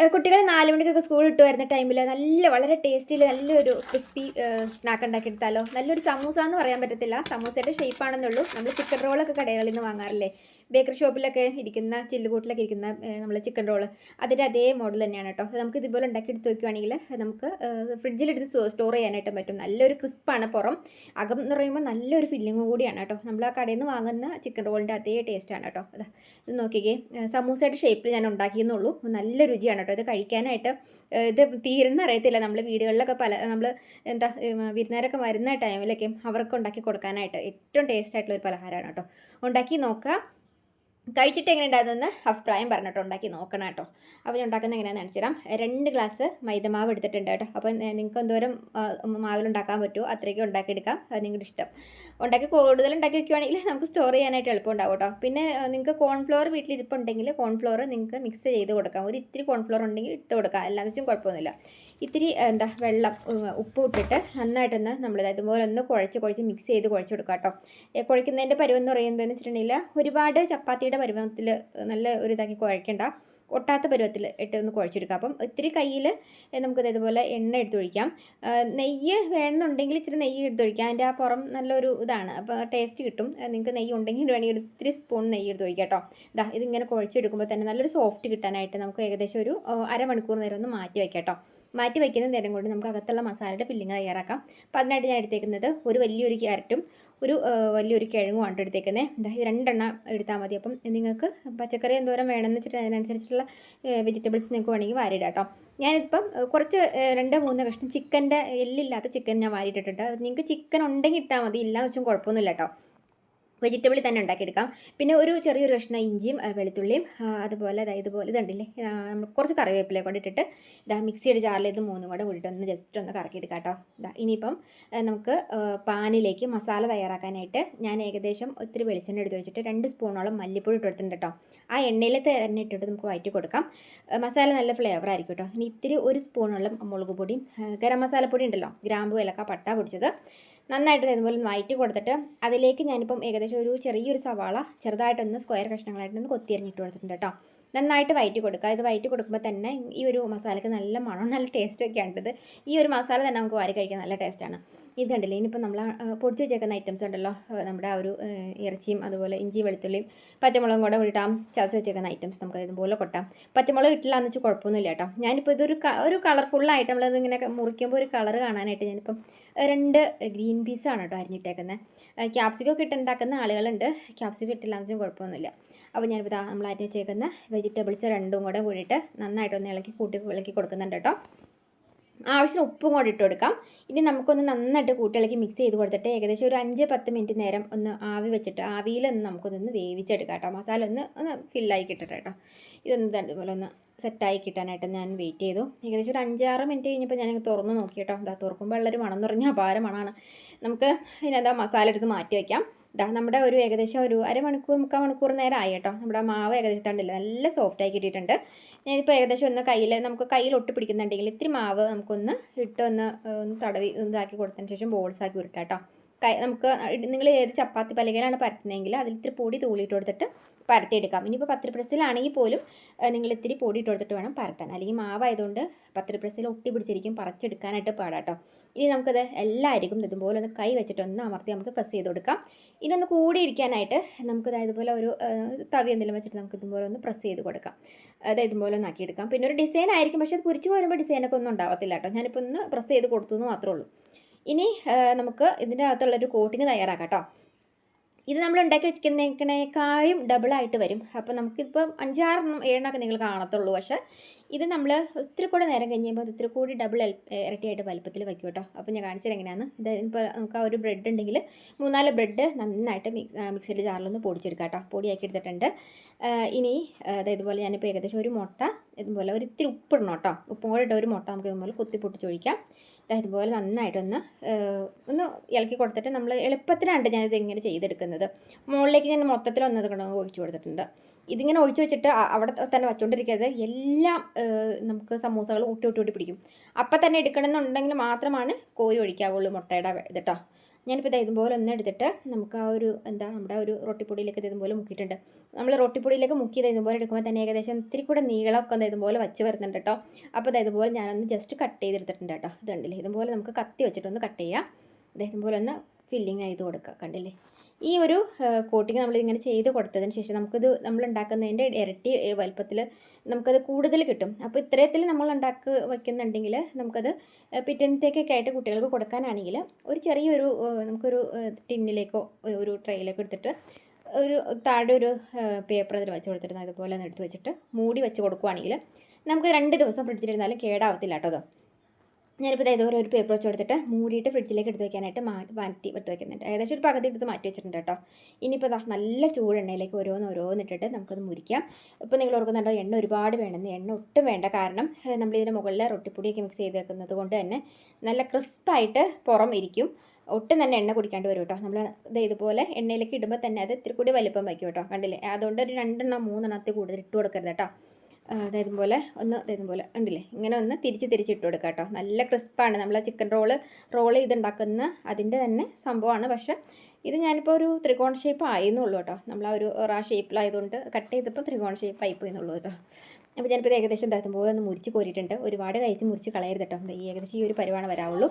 കുട്ടികൾ നാല് മണിക്കൊക്കെ സ്കൂൾ ഇട്ട് വരുന്ന ടൈമിൽ നല്ല വളരെ ടേസ്റ്റിൽ നല്ലൊരു ക്രിസ്പി സ്നാക്ക് ഉണ്ടാക്കിയെടുത്താലോ. നല്ലൊരു സമൂസ എന്ന് പറയാൻ പറ്റത്തില്ല. സമൂസയുടെ ഷേപ്പ് ആണെന്നുള്ളൂ. നമ്മൾ ചിക്കൻ റോളൊക്കെ കടകളിൽ നിന്ന് വാങ്ങാറില്ലേ? ബേക്കറി ഷോപ്പിലൊക്കെ ഇരിക്കുന്ന ചില്ലുകൂട്ടിലൊക്കെ ഇരിക്കുന്ന നമ്മൾ ചിക്കൻ റോൾ അതിന്റെ അതേ മോഡൽ തന്നെയാണ് കേട്ടോ നമുക്ക് ഇതുപോലെ ഉണ്ടാക്കി എടുത്ത് വെക്കുകയാണെങ്കിൽ നമുക്ക് ഫ്രിഡ്ജിലെടുത്ത് സ്റ്റോർ ചെയ്യാനായിട്ട് പറ്റും. നല്ലൊരു ക്രിസ്പാണ് പുറം. അകം എന്ന് പറയുമ്പോൾ നല്ലൊരു ഫില്ലിങ്ങും കൂടിയാണ് കേട്ടോ നമ്മൾ ആ കടയിൽ നിന്ന് വാങ്ങുന്ന ചിക്കൻ റോളിന്റെ അതേ ടേസ്റ്റാണ് കേട്ടോ അതാ ഇത് നോക്കിക്കേ. സമൂസയുടെ ഷേപ്പിൽ ഞാൻ ഉണ്ടാക്കിയെന്നുള്ളൂ. നല്ല രുചിയാണ് കേട്ടോ ഇത് കഴിക്കാനായിട്ട് ഇത് തീരുന്ന അറിയത്തില്ല. നമ്മൾ വീടുകളിലൊക്കെ പല നമ്മൾ എന്താ വിരുന്നേരൊക്കെ വരുന്ന ടൈമിലൊക്കെ അവർക്ക് ഉണ്ടാക്കി കൊടുക്കാനായിട്ട് ഏറ്റവും ടേസ്റ്റ് ആയിട്ടുള്ള ഒരു പലഹാരമാണ് കേട്ടോ ഉണ്ടാക്കി നോക്കുക കഴിച്ചിട്ട് എങ്ങനെ ഉണ്ടായിരുന്നെന്ന് അഭിപ്രായം പറഞ്ഞിട്ട് ഉണ്ടാക്കി നോക്കണം കേട്ടോ. അപ്പോൾ ഞാൻ ഉണ്ടാക്കുന്ന എങ്ങനെയാണെന്ന് വെച്ചാൽ രണ്ട് ഗ്ലാസ് മൈദമാവ് എടുത്തിട്ടുണ്ട് കേട്ടോ. അപ്പോൾ നിങ്ങൾക്ക് എന്തോരം മാവിലുണ്ടാക്കാൻ പറ്റുമോ അത്രയ്ക്ക് ഉണ്ടാക്കിയെടുക്കാം. അത് നിങ്ങളുടെ ഇഷ്ടം. ഉണ്ടാക്കി കൂടുതൽ ഉണ്ടാക്കി വെക്കുവാണെങ്കിൽ നമുക്ക് സ്റ്റോർ ചെയ്യാനായിട്ട് എളുപ്പം ഉണ്ടാവും കേട്ടോ. പിന്നെ നിങ്ങൾക്ക് കോൺഫ്ലോർ വീട്ടിൽ ഇരിപ്പുണ്ടെങ്കിൽ കോൺഫ്ലോർ നിങ്ങൾക്ക് മിക്സ് ചെയ്ത് കൊടുക്കാം. ഒരു ഇത്തിരി കോൺഫ്ലോർ ഉണ്ടെങ്കിൽ ഇട്ട് കൊടുക്കാം. അല്ലാതെ വെച്ചും കുഴപ്പമൊന്നുമില്ല. ഇത്തിരി എന്താ വെള്ളം ഉപ്പ് ഇട്ടിട്ട് നന്നായിട്ടൊന്ന് നമ്മൾ ഇതുപോലെ ഒന്ന് കുഴച്ച് കുഴച്ച് മിക്സ് ചെയ്ത് കുഴച്ച് കൊടുക്കുക കേട്ടോ. കുഴക്കുന്നതിന്റെ പരുവം എന്ന് പറയുന്നത് എന്ന് വെച്ചിട്ടുണ്ടെങ്കിൽ ഒരുപാട് ചപ്പാത്തിയുടെ പരുവത്തിൽ നല്ല ഒരു ഇതാക്കി കുഴക്കേണ്ട ഒട്ടാത്ത പരുവത്തിൽ ഇട്ട് ഒന്ന് കുഴച്ചെടുക്കുക. അപ്പം ഇത്തിരി കയ്യിൽ നമുക്കത് ഇതുപോലെ എണ്ണ എടുത്തൊഴിക്കാം നെയ്യ് വേണമെന്നുണ്ടെങ്കിൽ ഇച്ചിരി നെയ്യ് എടുത്തൊഴിക്കാം അതിന്റെ ആ പുറം നല്ലൊരു ഇതാണ്. അപ്പോൾ ടേസ്റ്റ് കിട്ടും. നിങ്ങൾക്ക് നെയ്യ് ഉണ്ടെങ്കിൽ വേണമെങ്കിൽ ഒരു ഇത്തിരി സ്പൂൺ നെയ്യ് എടുത്തൊഴിക്കാം കേട്ടോ. ഇതാ ഇതിങ്ങനെ കുഴച്ചെടുക്കുമ്പോൾ തന്നെ നല്ലൊരു സോഫ്റ്റ് കിട്ടാനായിട്ട് നമുക്ക് ഏകദേശം ഒരു അരമണിക്കൂർ നേരം ഒന്ന് മാറ്റി വയ്ക്കാം കേട്ടോ. മാറ്റി വയ്ക്കുന്ന നേരം കൊണ്ട് നമുക്ക് അകത്തുള്ള മസാലയുടെ ഫില്ലിങ് തയ്യാറാക്കാം. അപ്പോൾ അതിനായിട്ട് ഞാൻ എടുത്തേക്കുന്നത് ഒരു വലിയൊരു ക്യാരറ്റും ഒരു വലിയൊരു കിഴങ്ങും ആണ് എടുത്തേക്കുന്നത് ഇത് രണ്ടെണ്ണം എടുത്താൽ മതി. അപ്പം നിങ്ങൾക്ക് പച്ചക്കറി എന്തോരം വേണമെന്ന് വെച്ചിട്ട് അതിനനുസരിച്ചിട്ടുള്ള വെജിറ്റബിൾസ് നിങ്ങൾക്ക് വേണമെങ്കിൽ വാരിയിടാം ഞാനിപ്പം കുറച്ച് രണ്ട് മൂന്ന് കഷ്ണം ചിക്കന്റെ എല്ലില്ലാത്ത ചിക്കൻ ഞാൻ വാരിയിട്ടിട്ടുണ്ട്. നിങ്ങൾക്ക് ചിക്കൻ ഉണ്ടെങ്കിൽ ഇട്ടാൽ മതി. ഇല്ലാന്ന് വെച്ചും കുഴപ്പമൊന്നുമില്ല കേട്ടോ. വെജിറ്റബിൾ തന്നെ ഉണ്ടാക്കിയെടുക്കാം. പിന്നെ ഒരു ചെറിയൊരു കഷ്ണം ഇഞ്ചിയും വെളുത്തുള്ളിയും അതുപോലെ അതായത് ഇതുപോലെ ഇതുണ്ടല്ലേ നമ്മൾ കുറച്ച് കറിവേപ്പിലയെ കൂടെ ഇട്ടിട്ട് ഇതാ മിക്സിയുടെ ജാറിൽ ഇത് മൂന്നും കൂടെ കൂടിയിട്ട് ഒന്ന് ജസ്റ്റ് ഒന്ന് കറക്കിയെടുക്കാം കേട്ടോ. ഇതാ ഇനിയിപ്പം നമുക്ക് പാനിലേക്ക് മസാല തയ്യാറാക്കാനായിട്ട് ഞാൻ ഏകദേശം ഒത്തിരി വെളിച്ചെണ്ണ എടുത്ത് വെച്ചിട്ട് രണ്ട് സ്പൂണോളം മല്ലിപ്പൊടി ഇട്ട് കൊടുത്തിട്ടുണ്ട് കേട്ടോ. ആ എണ്ണയിൽ തന്നെ ഇട്ടിട്ട് നമുക്ക് വഴറ്റി കൊടുക്കാം. മസാല നല്ല ഫ്ലേവർ ആയിരിക്കും കേട്ടോ. ഇനി ഇത്തിരി ഒരു സ്പൂണോളം മുളക് പൊടിയും ഗരം മസാലപ്പൊടി ഉണ്ടല്ലോ ഗ്രാമ്പു ഏലക്ക പട്ട പൊടിച്ചത്. നന്നായിട്ട് ഇതുപോലെ വഴറ്റി കൊടുത്തിട്ട് അതിലേക്ക് ഞാനിപ്പം ഏകദേശം ഒരു ചെറിയൊരു സവാള ചെറുതായിട്ടൊന്ന് സ്ക്വയർ കഷ്ണങ്ങളായിട്ടൊന്ന് കൊത്തിയരിഞ്ഞിട്ട് കൊടുത്തിട്ടുണ്ട് കേട്ടോ. നന്നായിട്ട് വയറ്റി കൊടുക്കുക. ഇത് വയറ്റി കൊടുക്കുമ്പോൾ തന്നെ ഈ ഒരു മസാലയ്ക്ക് നല്ല മണം നല്ല ടേസ്റ്റും ഒക്കെ ഉണ്ടത് ഈ ഒരു മസാല തന്നെ നമുക്ക് വാരി കഴിക്കാൻ നല്ല ടേസ്റ്റാണ് ഇതുണ്ടല്ലോ ഇനിയിപ്പോൾ നമ്മൾ പൊടിച്ച് വെച്ചേക്കുന്ന ഐറ്റംസ് ഉണ്ടല്ലോ. നമ്മുടെ ആ ഒരു ഇറച്ചിയും അതുപോലെ ഇഞ്ചി വെളുത്തുള്ളിയും പച്ചമുളകും കൂടെ ഇട്ടാം ചതച്ച് വെച്ചേക്കുന്ന ഐറ്റംസ് നമുക്ക് ഇതുപോലെ കൊട്ടാം. പച്ചമുളക് ഇട്ടില്ല എന്ന് വെച്ചാൽ കുഴപ്പമൊന്നുമില്ല കേട്ടോ. ഞാനിപ്പോൾ ഇതൊരു ഒരു കളർഫുൾ കളർഫുള്ളായിട്ട് നമ്മളത് ഇങ്ങനെ മുറിക്കുമ്പോൾ ഒരു കളർ കാണാനായിട്ട് ഞാനിപ്പം രണ്ട് ഗ്രീൻ പീസാണ് കേട്ടോ അരിഞ്ഞിട്ടേക്കുന്നത് ക്യാപ്സിക്കൊക്കെ ഇട്ടുണ്ടാക്കുന്ന ആളുകളുണ്ട്. ക്യാപ്സിക്കം ഇട്ടില്ല എന്ന് വെച്ചാൽ കുഴപ്പമൊന്നുമില്ല. അപ്പോൾ ഞാനിപ്പോൾ നമ്മൾ അരിഞ്ഞ് വെച്ചേക്കുന്ന വെജിറ്റബിൾസ് രണ്ടും കൂടെ കൂടിയിട്ട് നന്നായിട്ടൊന്ന് ഇളക്കി കൂട്ടി ഇളക്കി കൊടുക്കുന്നുണ്ട് കേട്ടോ. ആവശ്യത്തിന് ഉപ്പും കൂടെ ഇട്ട് കൊടുക്കാം. ഇനി നമുക്കൊന്ന് നന്നായിട്ട് കൂട്ടിളക്കി മിക്സ് ചെയ്ത് കൊടുത്തിട്ട് ഏകദേശം ഒരു അഞ്ച് പത്ത് മിനിറ്റ് നേരം ഒന്ന് ആവി വെച്ചിട്ട് ആവിയിലൊന്ന് നമുക്കൊന്ന് വേവിച്ചെടുക്കാം കേട്ടോ. മസാല ഒന്ന് ഒന്ന് ഫില്ലായി കിട്ടട്ടെ കേട്ടോ. ഇതൊന്ന് ഇതുപോലെ ഒന്ന് സെറ്റായി കിട്ടാനായിട്ട് ഞാൻ വെയിറ്റ് ചെയ്തു. ഏകദേശം ഒരു അഞ്ചാറ് മിനിറ്റ് കഴിഞ്ഞപ്പോൾ ഞാൻ തുറന്ന് നോക്കി കേട്ടോ. എന്താ തുറക്കുമ്പോൾ ഉള്ളൊരു മണം എന്ന് പറഞ്ഞാൽ അപാര നമുക്ക് ഇതിനെന്താ മസാല എടുത്ത് മാറ്റി വയ്ക്കാം ഇതാ നമ്മുടെ ഒരു ഏകദേശം ഒരു അരമണിക്കൂർ മുക്കാൽ മണിക്കൂർ നേരം ആയി കേട്ടോ. നമ്മുടെ മാവ് ഏകദേശം തണ്ടില്ല നല്ല സോഫ്റ്റ് ആയി കിട്ടിയിട്ടുണ്ട്. ഞാനിപ്പോൾ ഏകദേശം ഒന്ന് കയ്യിൽ നമുക്ക് കയ്യിൽ ഒട്ടി പിടിക്കുന്നുണ്ടെങ്കിൽ ഇത്തിരി മാവ് നമുക്കൊന്ന് ഇട്ട് ഒന്ന് ഒന്ന് തടവി ഇതാക്കി കൊടുത്തതിന് ശേഷം ബോൾസ് ആക്കി ഉരുട്ടാം കേട്ടോ. കൈ നമുക്ക് നിങ്ങൾ ഏത് ചപ്പാത്തി പലകയിലാണ് പരത്തുന്നതെങ്കിൽ അതിൽ ഇത്തിരി പൊടി തൂളിയിട്ട് കൊടുത്തിട്ട് പരത്തിയെടുക്കാം. ഇനിയിപ്പോൾ പത്തിരി പോലും നിങ്ങൾ ഇത്തിരി പൊടി ഇട്ട് കൊടുത്തിട്ട് വേണം പരത്താൻ. അല്ലെങ്കിൽ മാവായതുകൊണ്ട് പത്തിരി ഒട്ടി പിടിച്ചിരിക്കും പറിച്ചെടുക്കാനായിട്ട് പാടാട്ടോ. ഇനി നമുക്കത് എല്ലാവർക്കും ഇതുപോലെ ഒന്ന് കൈ വെച്ചിട്ട് ഒന്ന് അമർത്തി നമുക്ക് പ്രസ് ചെയ്ത് കൊടുക്കാം. ഇനി ഒന്ന് കൂടിയിരിക്കാനായിട്ട് നമുക്ക് ദാ ഇതുപോലെ ഒരു തവി എന്തെങ്കിലും വെച്ചിട്ട് നമുക്ക് ഇതുപോലെ ഒന്ന് പ്രസ് ചെയ്ത് കൊടുക്കാം. അത് ഇതുപോലെ ഒന്ന് ആക്കിയെടുക്കാം. പിന്നെ ഒരു ഡിസൈൻ ആയിരിക്കും പക്ഷേ അത് കുരിച്ചു പോരുമ്പോൾ ഡിസൈനൊക്കെ ഒന്നും ഉണ്ടാവത്തില്ല കേട്ടോ. ഞാനിപ്പോൾ ഒന്ന് പ്രസ് ചെയ്ത് കൊടുത്തു എന്ന് മാത്രമേ ഉള്ളൂ. ഇനി നമുക്ക് ഇതിന്റെ അകത്തുള്ളൊരു കോട്ടിങ് തയ്യാറാക്കാം കേട്ടോ. ഇത് നമ്മൾ ഉണ്ടാക്കി വെച്ചിരിക്കുന്നതിനേക്കാളും ഡബിളായിട്ട് വരും. അപ്പോൾ നമുക്കിപ്പം അഞ്ചാറെണ്ണം ഏഴെണ്ണമൊക്കെ നിങ്ങൾ കാണത്തുള്ളൂ. പക്ഷേ ഇത് നമ്മൾ ഇത്തിരി കൂടെ നേരം കഴിഞ്ഞപ്പോൾ അത് ഇത്തിരി കൂടി ഡബിൾ ഇരട്ടിയായിട്ട് വലുപ്പത്തിൽ വയ്ക്കും കേട്ടോ. അപ്പോൾ ഞാൻ കാണിച്ചത് എങ്ങനെയാണ്? ഇത് ഇപ്പോൾ നമുക്ക് ആ ഒരു ബ്രെഡ് ഉണ്ടെങ്കിൽ മൂന്നാൽ ബ്രെഡ് നന്നായിട്ട് മിക്സ് മിക്സിയുടെ ജാറിലൊന്ന് പൊടിച്ചെടുക്കാം കേട്ടോ. പൊടിയാക്കി എടുത്തിട്ടുണ്ട്. ഇനി അതായത് ഇതുപോലെ ഞാനിപ്പോൾ ഏകദേശം ഒരു മുട്ട ഇതുപോലെ ഒരു ഇത്തിരി ഉപ്പിടണം കേട്ടോ. ഉപ്പും കൂടെ ഇട്ട ഒരു മുട്ട നമുക്ക് ഇതുപോലെ കുത്തി പൊട്ടിച്ചൊഴിക്കാം. ഇതുപോലെ നന്നായിട്ടൊന്ന് ഒന്ന് ഇളക്കി കൊടുത്തിട്ട് നമ്മൾ എളുപ്പത്തിനാണ് ഞാനിത് ഇങ്ങനെ ചെയ്തെടുക്കുന്നത്. മുകളിലേക്ക് ഞാൻ മൊത്തത്തിൽ ഒന്നത് കൊണ്ട് ഒഴിച്ചു കൊടുത്തിട്ടുണ്ട്. ഇതിങ്ങനെ ഒഴിച്ചു വെച്ചിട്ട് അവിടെ തന്നെ വച്ചുകൊണ്ടിരിക്കരുത് എല്ലാം നമുക്ക് സമൂസകൾ ഊട്ടി ഊട്ടി ഊട്ടി പിടിക്കും. അപ്പം തന്നെ എടുക്കണമെന്നുണ്ടെങ്കിൽ മാത്രമാണ് കോരി ഒഴിക്കാവുള്ളൂ മുട്ടയുടെ ഇതിട്ടോ ഞാനിപ്പോൾ ഇത് ഇതുപോലെ ഒന്ന് എടുത്തിട്ട് നമുക്ക് ആ ഒരു എന്താ നമ്മുടെ ഒരു റൊട്ടിപ്പൊടിയിലേക്ക് ഇത് ഇതുപോലെ മുക്കിയിട്ടുണ്ട്. നമ്മൾ റൊട്ടിപ്പൊടിയിലേക്ക് മുക്കി മുക്കിയത് ഇതുപോലെ എടുക്കുമ്പോൾ തന്നെ ഏകദേശം ഇത്തിരി കൂടെ നീളമൊക്കെ ഒന്ന് ഇതുപോലെ വച്ച് വരുന്നുണ്ട് കേട്ടോ അപ്പോൾ ഇത് ഇതുപോലെ ഞാനൊന്ന് ജസ്റ്റ് കട്ട് ചെയ്തെടുത്തിട്ടുണ്ട് കേട്ടോ ഇത് കണ്ടില്ലേ? ഇതുപോലെ നമുക്ക് കത്തി വെച്ചിട്ടൊന്ന് കട്ട് ചെയ്യാം. ഇത് ഇതുപോലെ ഒന്ന് ഫില്ലിങ് ചെയ്ത് കൊടുക്കുക കണ്ടില്ലേ? ഈ ഒരു കോട്ടിങ് നമ്മൾ ഇങ്ങനെ ചെയ്ത് കൊടുത്തതിന് ശേഷം നമുക്കിത് നമ്മൾ ഉണ്ടാക്കുന്നതിന്റെ ഇരട്ടി വലുപ്പത്തിൽ നമുക്കത് കൂടുതൽ കിട്ടും. അപ്പോൾ ഇത്രയത്തിൽ നമ്മൾ ഉണ്ടാക്കി വയ്ക്കുന്നുണ്ടെങ്കിൽ നമുക്കത് പിറ്റന്നത്തേക്കൊക്കെ ആയിട്ട് കുട്ടികൾക്ക് കൊടുക്കാനാണെങ്കിൽ ഒരു ചെറിയൊരു നമുക്കൊരു ടിന്നിലേക്കോ ഒരു ട്രെയിലേക്കോ എടുത്തിട്ട് ഒരു താഴെ ഒരു പേപ്പർ അതിൽ വെച്ച് കൊടുത്തിട്ട് അതുപോലെ എടുത്ത് വെച്ചിട്ട് മൂടി വെച്ച് കൊടുക്കുവാണെങ്കിൽ നമുക്ക് രണ്ട് ദിവസം ഫ്രിഡ്ജിലിരുന്നാലും കേടാവത്തില്ല കേട്ടോ ഞാനിപ്പോൾ ഇതുപോലെ ഒരു പേപ്പർ വെച്ച് കൊടുത്തിട്ട് മൂടിയിട്ട് ഫ്രിഡ്ജിലേക്ക് എടുത്ത് വയ്ക്കാനായിട്ട് മാറ്റി എടുത്ത് വയ്ക്കുന്നുണ്ട് ഏകദേശം ഒരു പകുതി എടുത്ത് മാറ്റി വെച്ചിട്ടുണ്ട് കേട്ടോ. ഇനിയിപ്പോൾ ദാ നല്ല ചൂടെണ്ണയിലേക്ക് ഓരോന്ന് ഓരോന്നിട്ടിട്ട് നമുക്കത് മുരിക്കാം. ഇപ്പോൾ നിങ്ങൾ ഓർക്കുന്നുണ്ടോ എണ്ണ ഒരുപാട് വേണമെന്ന് എണ്ണ ഒട്ടും വേണ്ട കാരണം നമ്മൾ ഇതിന്റെ മുകളിൽ റൊട്ടിപ്പൊടിയൊക്കെ മിക്സ് ചെയ്ത് വെക്കുന്നത് കൊണ്ട് തന്നെ നല്ല ക്രിസ്പായിട്ട് പുറം ഇരിക്കും. ഒട്ടും തന്നെ എണ്ണ കുടിക്കാണ്ട് വരും കേട്ടോ. നമ്മൾ ഇത് ഇതുപോലെ എണ്ണയിലേക്ക് ഇടുമ്പോൾ തന്നെ അത് ഇത്തിരി കൂടി വലിപ്പം വയ്ക്കും കേട്ടോ. കണ്ടില്ലേ? അതുകൊണ്ട് ഒരു രണ്ടെണ്ണം മൂന്നെണ്ണത്തിൽ കൂടുതൽ ഇട്ട് കൊടുക്കരുത് കേട്ടോ. ആ, പോലെ ഒന്ന് അതായത് പോലെ ഉണ്ടല്ലേ ഇങ്ങനെ ഒന്ന് തിരിച്ച് തിരിച്ച് ഇട്ട് കൊടുക്കുക കേട്ടോ നല്ല ക്രിസ്പാണ്. നമ്മൾ ചിക്കൻ റോൾ റോൾ ചെയ്തുണ്ടാക്കുന്ന അതിന്റെ തന്നെ സംഭവമാണ്. പക്ഷേ ഇത് ഞാനിപ്പോൾ ഒരു ത്രികോണ ഷേപ്പ് ആയിരുന്നുള്ളൂ കേട്ടോ നമ്മൾ ആ ഒരു റാ ഷേപ്പിലായതുകൊണ്ട് കട്ട് ചെയ്തപ്പോൾ ത്രികോണ ഷേപ്പ് ആയി പോയെന്നുള്ളൂ കേട്ടോ അപ്പോൾ ഞാനിപ്പോൾ ഏകദേശം പോലെ ഒന്ന് മുറിച്ച് കോരിയിട്ടുണ്ട്. ഒരുപാട് കഴിച്ച് മുറിച്ച് കളയരുത് കേട്ടോ ഈ ഏകദേശം ഈ ഒരു പരിവാണ് വരാവുള്ളൂ.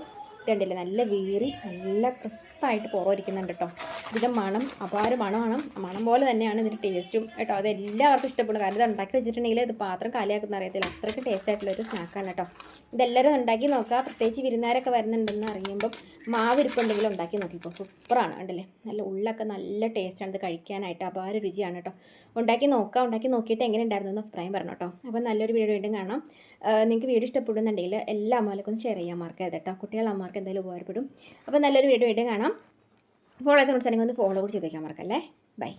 ഇതുണ്ടല്ലേ നല്ല വീറി നല്ല ക്രിസ്പായിട്ട് പുറമിരിക്കുന്നുണ്ട് കേട്ടോ ഇതിന്റെ മണം അപാര മണമാണ്. മണം പോലെ തന്നെയാണ് ഇതിന്റെ ടേസ്റ്റും കേട്ടോ. അത് എല്ലാവർക്കും ഇഷ്ടപ്പെടും. കാരണം ഇത് ഉണ്ടാക്കി വെച്ചിട്ടുണ്ടെങ്കിൽ ഇത് പാത്രം കാലിയാക്കുന്ന അറിയത്തില്ല. അത്രയ്ക്ക് ടേസ്റ്റ് ആയിട്ടുള്ള ഒരു സ്നാക്കാണ് കേട്ടോ ഇതെല്ലാവരും ഉണ്ടാക്കി നോക്കുക പ്രത്യേകിച്ച് വിരുന്നാരൊക്കെ വരുന്നുണ്ടെന്ന് അറിയുമ്പം മാവ് ഇരിപ്പുണ്ടെങ്കിൽ ഉണ്ടാക്കി നോക്കിക്കോ സൂപ്പറാണ് കണ്ടല്ലേ? നല്ല ഉള്ളൊക്കെ നല്ല ടേസ്റ്റാണ് ഇത് കഴിക്കാനായിട്ട് അപാര രുചിയാണ് കേട്ടോ ഉണ്ടാക്കി നോക്കുക ഉണ്ടാക്കി നോക്കിയിട്ട് എങ്ങനെ ഉണ്ടായിരുന്നു എന്ന് അഭിപ്രായം പറഞ്ഞു കേട്ടോ അപ്പോൾ നല്ലൊരു വീഡിയോ വീണ്ടും കാണാം. നിങ്ങൾക്ക് വീഡിയോ ഇഷ്ടപ്പെടുന്നുണ്ടെങ്കിൽ എല്ലാ അമ്മമാർക്കും ഒന്ന് ഷെയർ ചെയ്യാൻ മറക്കരുത് കേട്ടോ കുട്ടികളെ അമ്മമാർക്ക് എന്തായാലും ഉപകാരപ്പെടും. അപ്പോൾ നല്ലൊരു വീഡിയോ ആയിട്ട് കാണാം. ഫോളോ ചെയ്ത് സംസാരിക്കുമ്പോൾ ഒന്ന് ഫോളോ കൂടി ചെയ്തേക്കാൻ മറക്കല്ലേ? ബൈ